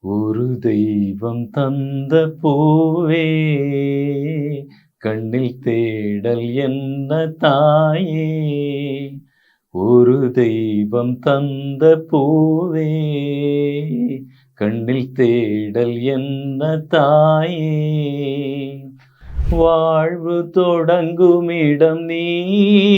ஒரு தெய்வம் தந்த பூவே கண்ணில் தேடல் என்ன தாயே? ஒரு தெய்வம் தந்த பூவே கண்ணில் தேடல் என்ன தாயே? வாழ்வு தொடங்கும் இடம் நீதானே.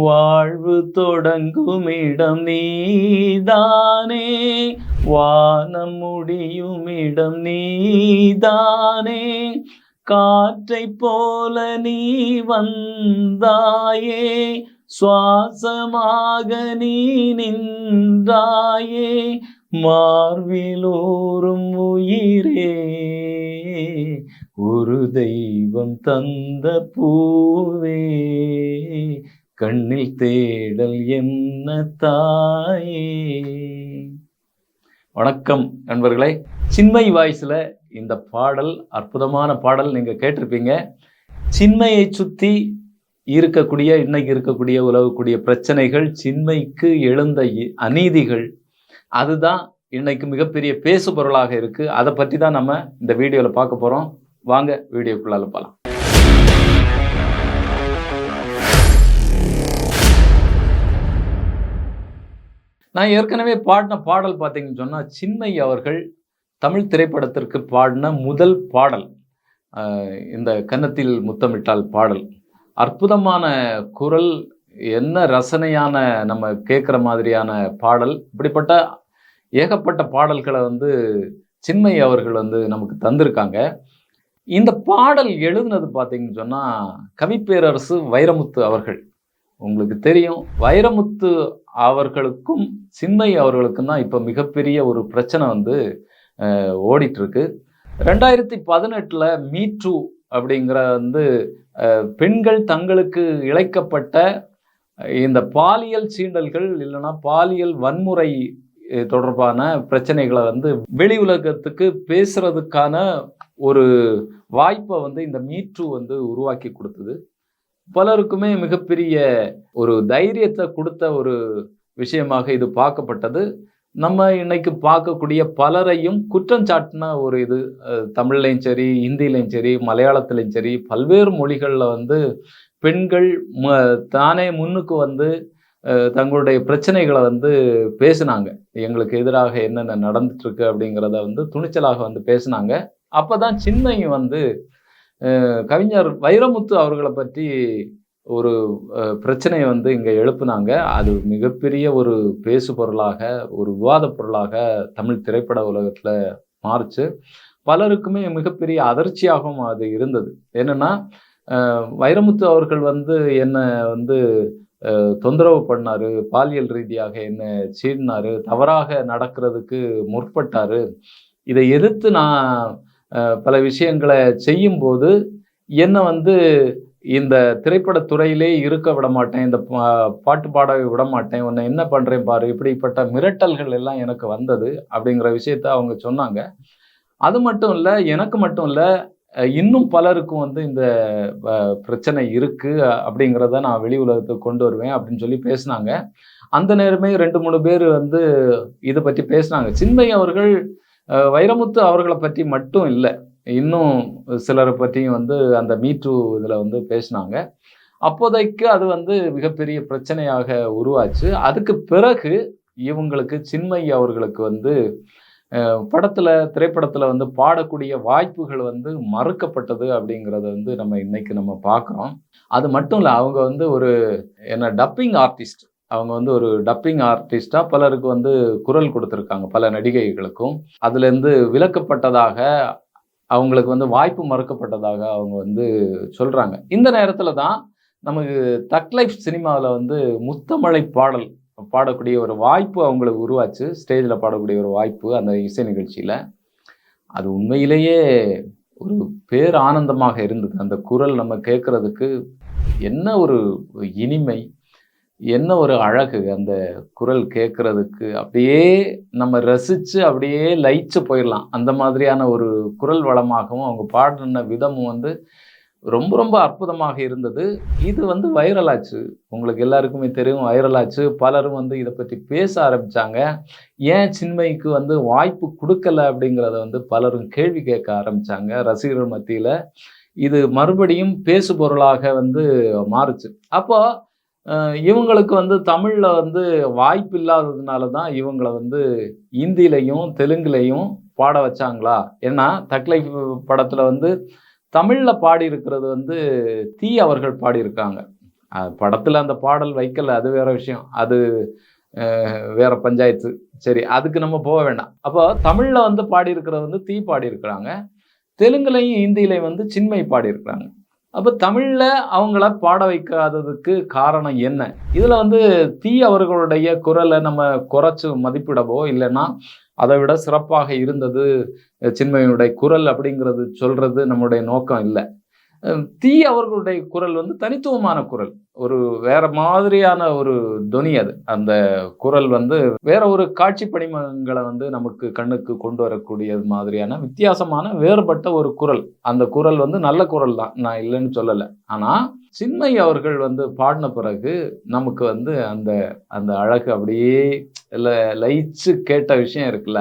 வாழ்வு தொடங்கும் இடம் நீதானே. வானம் முடியும் இடம் நீதானே. காற்றை போல நீ வந்தாயே. சுவாசமாக நீ நின்றாயே. மார்விலோரும் உயிரே. ஒரு தெய்வம் தந்த பூவே. கண்ணில் தேடல் என்ன தாயே? வணக்கம் நண்பர்களே. சின்மை வாய்ஸில் இந்த பாடல் அற்புதமான பாடல் நீங்கள் கேட்டிருப்பீங்க. சின்மையை சுற்றி இருக்கக்கூடிய இன்னைக்கு இருக்கக்கூடிய உலகக்கூடிய பிரச்சனைகள் சின்மைக்கு எழுந்த இ- அநீதிகள் அதுதான் இன்னைக்கு மிகப்பெரிய பேசு பொருளாக இருக்குது அதை பற்றி தான் நம்ம இந்த வீடியோவில் பார்க்க போகிறோம் வாங்க வீடியோக்குள்ளால போகலாம் நான் ஏற்கனவே பாடின பாடல் பார்த்தீங்கன்னு சொன்னால் சின்மை அவர்கள் தமிழ் திரைப்படத்திற்கு பாடின முதல் பாடல். இந்த கன்னத்தில் முத்தமிட்டால் பாடல். அற்புதமான குரல் என்ன ரசனையான நம்ம கேட்குற மாதிரியான பாடல். இப்படிப்பட்ட ஏகப்பட்ட பாடல்களை வந்து சின்மை அவர்கள் வந்து நமக்கு தந்திருக்காங்க. இந்த பாடல் எழுதுனது பார்த்தீங்கன்னு சொன்னால் கவிப்பேரரசு வைரமுத்து அவர்கள். உங்களுக்கு தெரியும் வைரமுத்து அவர்களுக்கும் சின்மை அவர்களுக்கும் தான் இப்போ மிகப்பெரிய ஒரு பிரச்சனை வந்து ஓடிட்டுருக்கு. ரெண்டாயிரத்தி பதினெட்டில் மீட்ரூ அப்படிங்கிற வந்து பெண்கள் தங்களுக்கு இழைக்கப்பட்ட இந்த பாலியல் சீண்டல்கள் இல்லைன்னா பாலியல் வன்முறை தொடர்பான பிரச்சனைகளை வந்து வெளி உலகத்துக்கு பேசுறதுக்கான ஒரு வாய்ப்பை வந்து இந்த மீட்ரூ வந்து உருவாக்கி கொடுத்தது. பலருக்குமே மிகப்பெரிய ஒரு தைரியத்தை கொடுத்த ஒரு விஷயமாக இது பார்க்கப்பட்டது. நம்ம இன்னைக்கு பார்க்கக்கூடிய பலரையும் குற்றம் சாட்டின ஒரு இது தமிழ்லையும் சரி ஹிந்திலையும் சரி மலையாளத்துலையும் சரி பல்வேறு மொழிகளில் வந்து பெண்கள் ம தானே முன்னுக்கு வந்து தங்களுடைய பிரச்சனைகளை வந்து பேசினாங்க. எங்களுக்கு எதிராக என்னென்ன நடந்துட்டுருக்கு அப்படிங்கிறத வந்து துணிச்சலாக வந்து பேசினாங்க. அப்பதான் சின்னையும் வந்து கவிஞர் வைரமுத்து அவர்களை பற்றி ஒரு பிரச்சனையை வந்து இங்கே எழுப்புனாங்க. அது மிகப்பெரிய ஒரு பேசு பொருளாக ஒரு விவாத பொருளாக தமிழ் திரைப்பட உலகத்தில் மாறுச்சு. பலருக்குமே மிகப்பெரிய அதிர்ச்சியாகவும் அது இருந்தது. என்னென்னா வைரமுத்து அவர்கள் வந்து என்னை வந்து தொந்தரவு பண்ணார் பாலியல் ரீதியாக என்ன சீடினார் தவறாக நடக்கிறதுக்கு முற்பட்டார். இதை எதிர்த்து நான் பல விஷயங்களை செய்யும்போது என்னை வந்து இந்த திரைப்படத்துறையிலே இருக்க விட மாட்டேன் இந்த பா- பாட்டு பாட விட மாட்டேன் உன்னை என்ன பண்ணுறேன் பாரு இப்படிப்பட்ட மிரட்டல்கள் எல்லாம் எனக்கு வந்தது அப்படிங்கிற விஷயத்த அவங்க சொன்னாங்க. அது மட்டும் இல்லை எனக்கு மட்டும் இல்லை இன்னும் பலருக்கும் வந்து இந்த பிரச்சனை இருக்குது அப்படிங்கிறத நான் வெளி உலகத்துக்கு கொண்டு வருவேன் அப்படின்னு சொல்லி பேசினாங்க. அந்த நேரமே ரெண்டு மூணு பேர் வந்து இதை பற்றி பேசினாங்க. சின்மை அவர்கள் வைரமுத்து அவர்களை பற்றி மட்டும் இல்லை இன்னும் சிலரை பற்றியும் வந்து அந்த மீட்டு இதில் வந்து பேசினாங்க. அப்போதைக்கு அது வந்து மிகப்பெரிய பிரச்சனையாக உருவாச்சு. அதுக்கு பிறகு இவங்களுக்கு சின்மை அவர்களுக்கு வந்து படத்தில் திரைப்படத்தில் வந்து பாடக்கூடிய வாய்ப்புகள் வந்து மறுக்கப்பட்டது அப்படிங்கிறத வந்து நம்ம இன்னைக்கு நம்ம பார்க்குறோம் அது மட்டும் இல்லை அவங்க வந்து ஒரு என்ன டப்பிங் ஆர்டிஸ்ட் அவங்க வந்து ஒரு டப்பிங் ஆர்டிஸ்டாக பலருக்கு வந்து குரல் கொடுத்துருக்காங்க பல நடிகைகளுக்கும். அதுலேருந்து விலக்கப்பட்டதாக அவங்களுக்கு வந்து வாய்ப்பு மறுக்கப்பட்டதாக அவங்க வந்து சொல்கிறாங்க இந்த நேரத்தில் தான் நமக்கு தக் லைஃப் சினிமாவில் வந்து முத்தமழை பாடல் பாடக்கூடிய ஒரு வாய்ப்பு அவங்களுக்கு உருவாச்சு. ஸ்டேஜில் பாடக்கூடிய ஒரு வாய்ப்பு அந்த இசை நிகழ்ச்சியில். அது உண்மையிலேயே ஒரு பேர் ஆனந்தமாக இருந்தது. அந்த குரல் நம்ம கேட்குறதுக்கு என்ன ஒரு இனிமை என்ன ஒரு அழகு அந்த குரல் கேட்குறதுக்கு அப்படியே நம்ம ரசித்து அப்படியே லயிச்சு போயிடலாம். அந்த மாதிரியான ஒரு குரல் வளமாகவும் அவங்க பாடின விதமும் வந்து ரொம்ப ரொம்ப அற்புதமாக இருந்தது. இது வந்து வைரலாச்சு உங்களுக்கு எல்லாருக்குமே தெரியும் வைரலாச்சு பலரும் வந்து இதை பற்றி பேச ஆரம்பித்தாங்க ஏன் சின்மைக்கு வந்து வாய்ப்பு கொடுக்கல அப்படிங்கிறத வந்து பலரும் கேள்வி கேட்க ஆரம்பித்தாங்க ரசிகர்கள் மத்தியில். இது மறுபடியும் பேசு பொருளாக வந்து மாறுச்சு. அப்போது இவங்களுக்கு வந்து தமிழில் வந்து வாய்ப்பு இல்லாததுனால தான் இவங்களை வந்து இந்தியிலையும் தெலுங்குலையும் பாட வச்சாங்களா? ஏன்னா தக்லை படத்தில் வந்து தமிழில் பாடி இருக்கிறது வந்து தீ அவர்கள் பாடியிருக்காங்க. படத்தில் அந்த பாடல் வைக்கல அது வேற விஷயம். அது வேற பஞ்சாயத்து. சரி அதுக்கு நம்ம போக வேண்டாம். அப்போ தமிழில் வந்து பாடியிருக்கிறது வந்து தீ பாடியிருக்கிறாங்க. தெலுங்குலையும் இந்தியிலையும் வந்து சின்மை பாடியிருக்கிறாங்க. அப்போ தமிழில் அவங்கள பாட வைக்காததுக்கு காரணம் என்ன? இதில் வந்து தீ அவர்களுடைய குரலை நம்ம குறைச்சி மதிப்பிடவோ இல்லைன்னா அதை விட சிறப்பாக இருந்தது சின்மையினுடைய குரல் அப்படிங்கிறது சொல்கிறது நம்முடைய நோக்கம் இல்லை. தீ அவர்களுடைய குரல் வந்து தனித்துவமான குரல். ஒரு வேற மாதிரியான ஒரு தொனி அது. அந்த குரல் வந்து வேற ஒரு காட்சி படிமங்களை வந்து நமக்கு கண்ணுக்கு கொண்டு வரக்கூடிய மாதிரியான வித்தியாசமான வேறுபட்ட ஒரு குரல். அந்த குரல் வந்து நல்ல குரல் தான். நான் இல்லைன்னு சொல்லலை. ஆனால் சின்மை அவர்கள் வந்து பாடின பிறகு நமக்கு வந்து அந்த அந்த அழகு அப்படியே இல்லை லயிச்சு கேட்ட விஷயம் இருக்குல்ல.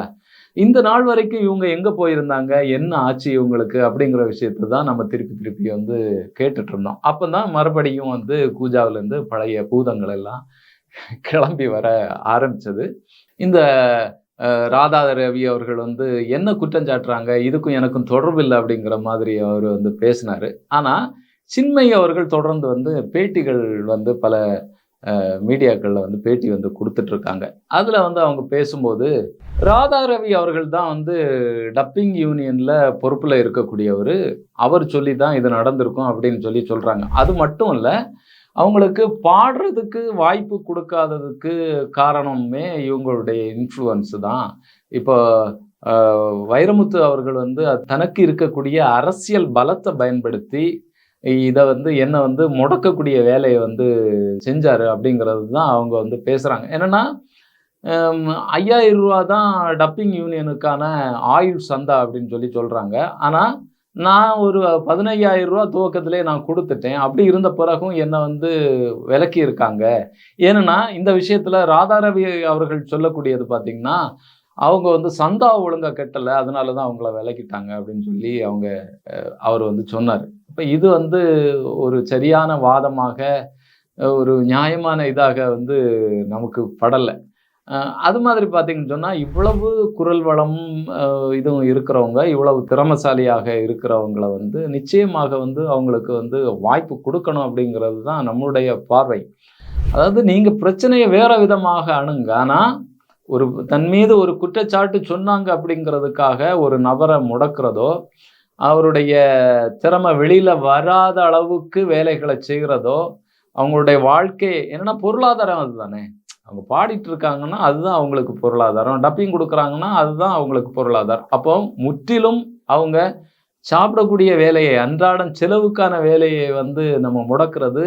இந்த நாள் வரைக்கும் இவங்க எங்க போயிருந்தாங்க? என்ன ஆச்சு இவங்களுக்கு? அப்படிங்கிற விஷயத்தை தான் நம்ம திருப்பி திருப்பி வந்து கேட்டுட்டு இருந்தோம். அப்பதான் மறுபடியும் வந்து கூஜாவுல இருந்து பழைய பூதங்கள் எல்லாம் கிளம்பி வர ஆரம்பிச்சது. இந்த ராதா ரவி அவர்கள் வந்து என்ன குற்றம் சாட்டுறாங்க? இதுக்கும் எனக்கும் தொடர்பு இல்லை அப்படிங்கிற மாதிரி அவர் வந்து பேசினாரு. ஆனா சின்மை அவர்கள் தொடர்ந்து வந்து பேட்டிகள் வந்து பல மீடியாக்களில் வந்து பேட்டி வந்து கொடுத்துட்ருக்காங்க. அதில் வந்து அவங்க பேசும்போது ராதா ரவி அவர்கள் தான் வந்து டப்பிங் யூனியனில் பொறுப்பில் இருக்கக்கூடியவர். அவர் சொல்லி தான் இது நடந்திருக்கும் அப்படின்னு சொல்லி சொல்கிறாங்க அது மட்டும் இல்லை அவங்களுக்கு பாடுறதுக்கு வாய்ப்பு கொடுக்காததுக்கு காரணமே இவங்களுடைய இன்ஃப்ளூயன்ஸ் தான். இப்போ வைரமுத்து அவர்கள் வந்து தனக்கு இருக்கக்கூடிய அரசியல் பலத்தை பயன்படுத்தி இதை வந்து என்னை வந்து முடக்கக்கூடிய வேலையை வந்து செஞ்சார் அப்படிங்கிறது தான் அவங்க வந்து பேசுகிறாங்க என்னன்னா ஐயாயிரம் ரூபா தான் டப்பிங் யூனியனுக்கான ஆயுள் சந்தா அப்படின்னு சொல்லி சொல்கிறாங்க ஆனால் நான் ஒரு பதினையாயிரம் ரூபா துவக்கத்திலே நான் கொடுத்துட்டேன். அப்படி இருந்த பிறகும் என்னை வந்து விலக்கி இருக்காங்க. ஏன்னா இந்த விஷயத்தில் ராதாரவி அவர்கள் சொல்லக்கூடியது பார்த்திங்கன்னா அவங்க வந்து சந்தா ஒழுங்காக கட்டலை அதனால தான் அவங்கள விலக்கிட்டாங்க அப்படின்னு சொல்லி அவங்க அவர் வந்து சொன்னார். இப்போ இது வந்து ஒரு சரியான வாதமாக ஒரு நியாயமான இதாக வந்து நமக்கு படலை. அது மாதிரி பார்த்தீங்கன்னு சொன்னால் இவ்வளவு குரல் வளம் இதுவும் இருக்கிறவங்க இவ்வளவு திறமசாலியாக இருக்கிறவங்கள வந்து நிச்சயமாக வந்து அவங்களுக்கு வந்து வாய்ப்பு கொடுக்கணும் அப்படிங்கிறது தான் நம்மளுடைய பார்வை. அதாவது நீங்கள் பிரச்சனையை வேறு விதமாக அணுங்க. ஆனால் ஒரு தன் மீது ஒரு குற்றச்சாட்டு சொன்னாங்க அப்படிங்கிறதுக்காக ஒரு நபரை முடக்கிறதோ அவருடைய திறமை வெளியில் வராத அளவுக்கு வேலைகளை செய்கிறதோ அவங்களுடைய வாழ்க்கை என்னன்னா பொருளாதாரம் அதுதானே. அவங்க பாடிட்டு இருக்காங்கன்னா அதுதான் அவங்களுக்கு பொருளாதாரம். டப்பிங் கொடுக்குறாங்கன்னா அதுதான் அவங்களுக்கு பொருளாதாரம். அப்போ முற்றிலும் அவங்க சாப்பிடக்கூடிய வேலையை அன்றாடம் செலவுக்கான வேலையை வந்து நம்ம முடக்கிறது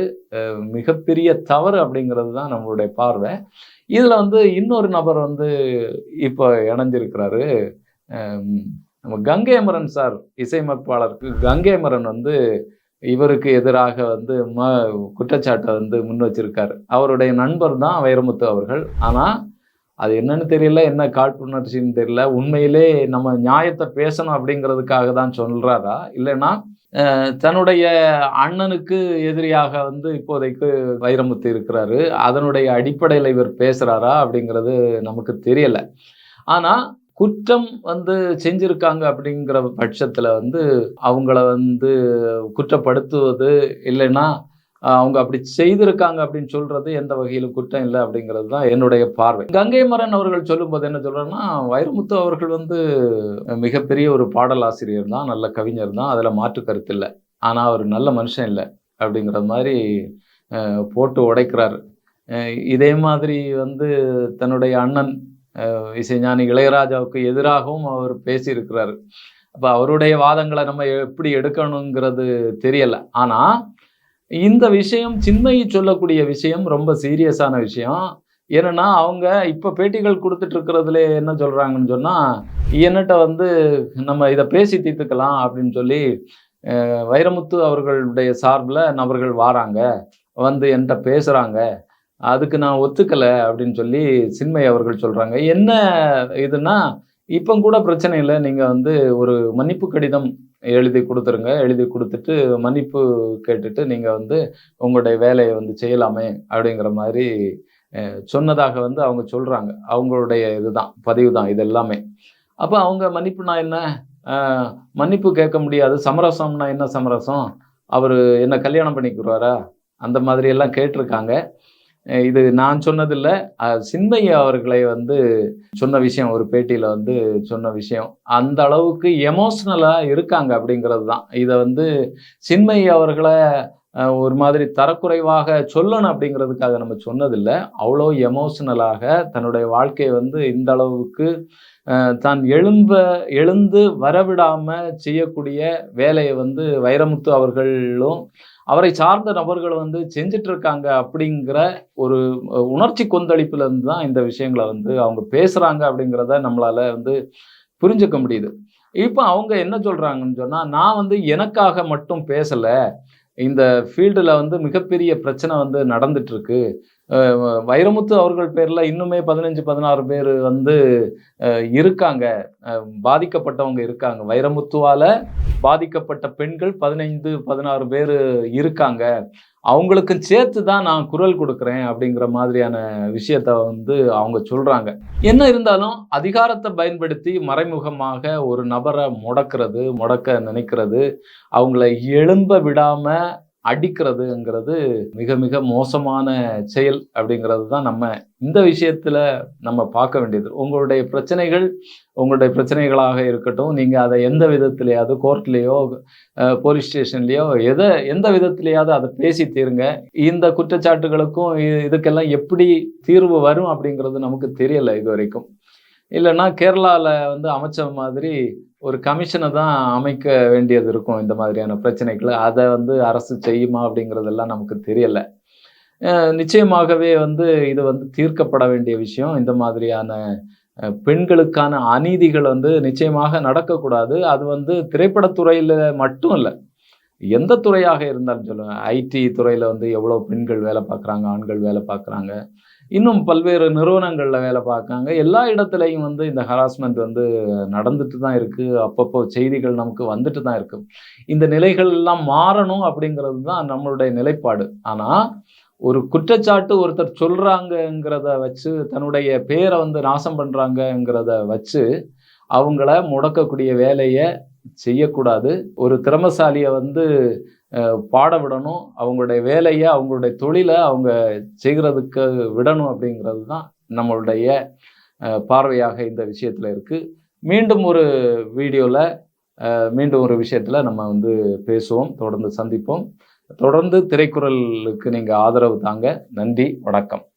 மிகப்பெரிய தவறு அப்படிங்கிறது தான் நம்மளுடைய பார்வை. இதில் வந்து இன்னொரு நபர் வந்து இப்போ இணைஞ்சிருக்கிறாரு. நம்ம கங்கைமரன் சார் இசையமைப்பாளருக்கு கங்கைமரன் வந்து இவருக்கு எதிராக வந்து ம குற்றச்சாட்டை வந்து முன் வச்சிருக்காரு. அவருடைய நண்பர் தான் வைரமுத்து அவர்கள். ஆனால் அது என்னன்னு தெரியல என்ன காழ்ப்புணர்ச்சின்னு தெரியல. உண்மையிலே நம்ம நியாயத்தை பேசணும் அப்படிங்கிறதுக்காக தான் சொல்கிறாரா இல்லைன்னா தன்னுடைய அண்ணனுக்கு எதிரியாக வந்து இப்போதைக்கு வைரமுத்து இருக்கிறாரு. அதனுடைய அடிப்படையில் இவர் பேசுகிறாரா அப்படிங்கிறது நமக்கு தெரியலை. ஆனால் குற்றம் வந்து செஞ்சிருக்காங்க அப்படிங்கிற பட்சத்தில் வந்து அவங்கள வந்து குற்றப்படுத்துவது இல்லைன்னா அவங்க அப்படி செய்திருக்காங்க அப்படின்னு சொல்றது எந்த வகையிலும் குற்றம் இல்லை அப்படிங்கிறது தான் என்னுடைய பார்வை. கங்கை மரன் அவர்கள் சொல்லும்போது என்ன சொல்கிறேன்னா வைரமுத்து அவர்கள் வந்து மிகப்பெரிய ஒரு பாடலாசிரியர் தான் நல்ல கவிஞர் தான் அதில் மாற்று கருத்து இல்லை. ஆனால் அவர் நல்ல மனுஷன் இல்லை அப்படிங்கிற மாதிரி போட்டு உடைக்கிறார். இதே மாதிரி வந்து தன்னுடைய அண்ணன் இசைஞானி இளையராஜாவுக்கு எதிராகவும் அவர் பேசியிருக்கிறார். அப்போ அவருடைய வாதங்களை நம்ம எப்படி எடுக்கணுங்கிறது தெரியலை. ஆனால் இந்த விஷயம் சின்மயி சொல்லக்கூடிய விஷயம் ரொம்ப சீரியஸான விஷயம். ஏன்னா அவங்க இப்போ பேட்டிகள் கொடுத்துட்டு இருக்கிறதுல என்ன சொல்கிறாங்கன்னு சொன்னால் என்னட்ட வந்து நம்ம இதை பேசி தீர்த்துக்கலாம் அப்படின்னு சொல்லி வைரமுத்து அவர்களுடைய சார்பில் நபர்கள் வாராங்க. வந்து என்கிட்ட பேசுகிறாங்க அதுக்கு நான் ஒத்துக்கலை அப்படின்னு சொல்லி சின்மை அவர்கள் சொல்கிறாங்க என்ன இதுன்னா இப்போ கூட பிரச்சனை இல்லை நீங்கள் வந்து ஒரு மன்னிப்பு கடிதம் எழுதி கொடுத்துருங்க. எழுதி கொடுத்துட்டு மன்னிப்பு கேட்டுட்டு நீங்கள் வந்து உங்களுடைய வேலையை வந்து செய்யலாமே அப்படிங்கிற மாதிரி சொன்னதாக வந்து அவங்க சொல்கிறாங்க அவங்களுடைய இதுதான் பதிவு தான் இது எல்லாமே. அப்போ அவங்க மன்னிப்புனா என்ன? மன்னிப்பு கேட்க முடியாது. சமரசம்னா என்ன சமரசம்? அவர் என்ன கல்யாணம் பண்ணிக்கிறாரா? அந்த மாதிரி எல்லாம் கேட்டிருக்காங்க. இது நான் சொன்னதில்லை. அஹ் அவர்களை வந்து சொன்ன விஷயம் ஒரு பேட்டியில் வந்து சொன்ன விஷயம். அந்த அளவுக்கு எமோஷ்னலாக இருக்காங்க அப்படிங்கிறது தான். இதை வந்து சின்மை அவர்களை ஒரு மாதிரி தரக்குறைவாக சொல்லணும் அப்படிங்கிறதுக்காக நம்ம சொன்னதில்லை. அவ்வளோ எமோஷ்னலாக தன்னுடைய வாழ்க்கையை வந்து இந்த அளவுக்கு தான் எழும்ப எழுந்து வரவிடாம செய்யக்கூடிய வேலையை வந்து வைரமுத்து அவர்களும் அவரை சார்ந்த நபர்கள் வந்து செஞ்சுட்டு இருக்காங்க அப்படிங்கிற ஒரு உணர்ச்சி கொந்தளிப்புல இருந்து தான் இந்த விஷயங்களை வந்து அவங்க பேசுறாங்க அப்படிங்கிறத நம்மளால வந்து புரிஞ்சுக்க முடியுது. இப்போ அவங்க என்ன சொல்றாங்கன்னு சொன்னா நான் வந்து எனக்காக மட்டும் பேசல. இந்த ஃபீல்டில் வந்து மிகப்பெரிய பிரச்சனை வந்து நடந்துட்டு இருக்கு வைரமுத்து அவர்கள் பேரில் இன்னுமே பதினஞ்சு பதினாறு பேர் வந்து இருக்காங்க. பாதிக்கப்பட்டவங்க இருக்காங்க. வைரமுத்துவால் பாதிக்கப்பட்ட பெண்கள் பதினைந்து பதினாறு பேர் இருக்காங்க. அவங்களுக்கு சேர்த்து தான் நான் குரல் கொடுக்குறேன் அப்படிங்கிற மாதிரியான விஷயத்த வந்து அவங்க சொல்கிறாங்க என்ன இருந்தாலும் அதிகாரத்தை பயன்படுத்தி மறைமுகமாக ஒரு நபரை முடக்கிறது முடக்க நினைக்கிறது. அவங்கள எழும்ப விடாமல் அடிக்கிறதுங்கிறது மிக மிக மோசமான செயல் அப்படிங்கிறது தான் நம்ம இந்த விஷயத்தில் நம்ம பார்க்க வேண்டியது. உங்களுடைய பிரச்சனைகள் உங்களுடைய பிரச்சனைகளாக இருக்கட்டும் நீங்கள் அதை எந்த விதத்திலேயாவது கோர்ட்லேயோ போலீஸ் ஸ்டேஷன்லேயோ எதை எந்த விதத்திலேயாவது அதை பேசி தீருங்க. இந்த குற்றச்சாட்டுகளுக்கும் இதுக்கெல்லாம் எப்படி தீர்வு வரும் அப்படிங்கிறது நமக்கு தெரியலை இது வரைக்கும் இல்லைன்னா கேரளாவில் வந்து அமைச்ச மாதிரி ஒரு கமிஷனை தான் அமைக்க வேண்டியது இருக்கும் இந்த மாதிரியான பிரச்சனைகளை. அதை வந்து அரசு செய்யுமா அப்படிங்கிறதெல்லாம் நமக்கு தெரியலை. நிச்சயமாகவே வந்து இது வந்து தீர்க்கப்பட வேண்டிய விஷயம். இந்த மாதிரியான பெண்களுக்கான அநீதிகள் வந்து நிச்சயமாக நடக்கக்கூடாது. அது வந்து திரைப்படத்துறையில் மட்டும் இல்லை எந்த துறையாக இருந்தாலும் சொல்லுவேன். ஐடி துறையில் வந்து எவ்வளோ பெண்கள் வேலை பார்க்குறாங்க ஆண்கள் வேலை பார்க்குறாங்க. இன்னும் பல்வேறு நிறுவனங்களில் வேலை பார்க்காங்க. எல்லா இடத்துலையும் வந்து இந்த ஹராஸ்மெண்ட் வந்து நடந்துட்டு தான் இருக்குது அப்பப்போ செய்திகள் நமக்கு வந்துட்டு தான் இருக்கு. இந்த நிலைகள் எல்லாம் மாறணும் அப்படிங்கிறது தான் நம்மளுடைய நிலைப்பாடு. ஆனால் ஒரு குற்றச்சாட்டு ஒருத்தர் சொல்கிறாங்கங்கிறத வச்சு தன்னுடைய பேரை வந்து நாசம் பண்ணுறாங்கங்கிறத வச்சு அவங்கள முடக்கக்கூடிய வேலையை செய்யக்கூடாது. ஒரு திறமசாலியை வந்து பாட விடணும் அவங்களுடைய வேலையை அவங்களுடைய தொழிலை அவங்க செய்கிறதுக்கு விடணும் அப்படிங்கிறது தான் நம்மளுடைய பார்வையாக இந்த விஷயத்தில் இருக்குது மீண்டும் ஒரு வீடியோவில் மீண்டும் ஒரு விஷயத்தில் நம்ம வந்து பேசுவோம் தொடர்ந்து சந்திப்போம். தொடர்ந்து திரைக்குறளுக்கு நீங்கள் ஆதரவு தாங்க. நன்றி வணக்கம்.